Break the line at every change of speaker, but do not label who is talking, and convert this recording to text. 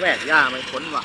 แหวกหญ้าไม่พ้นว่ะ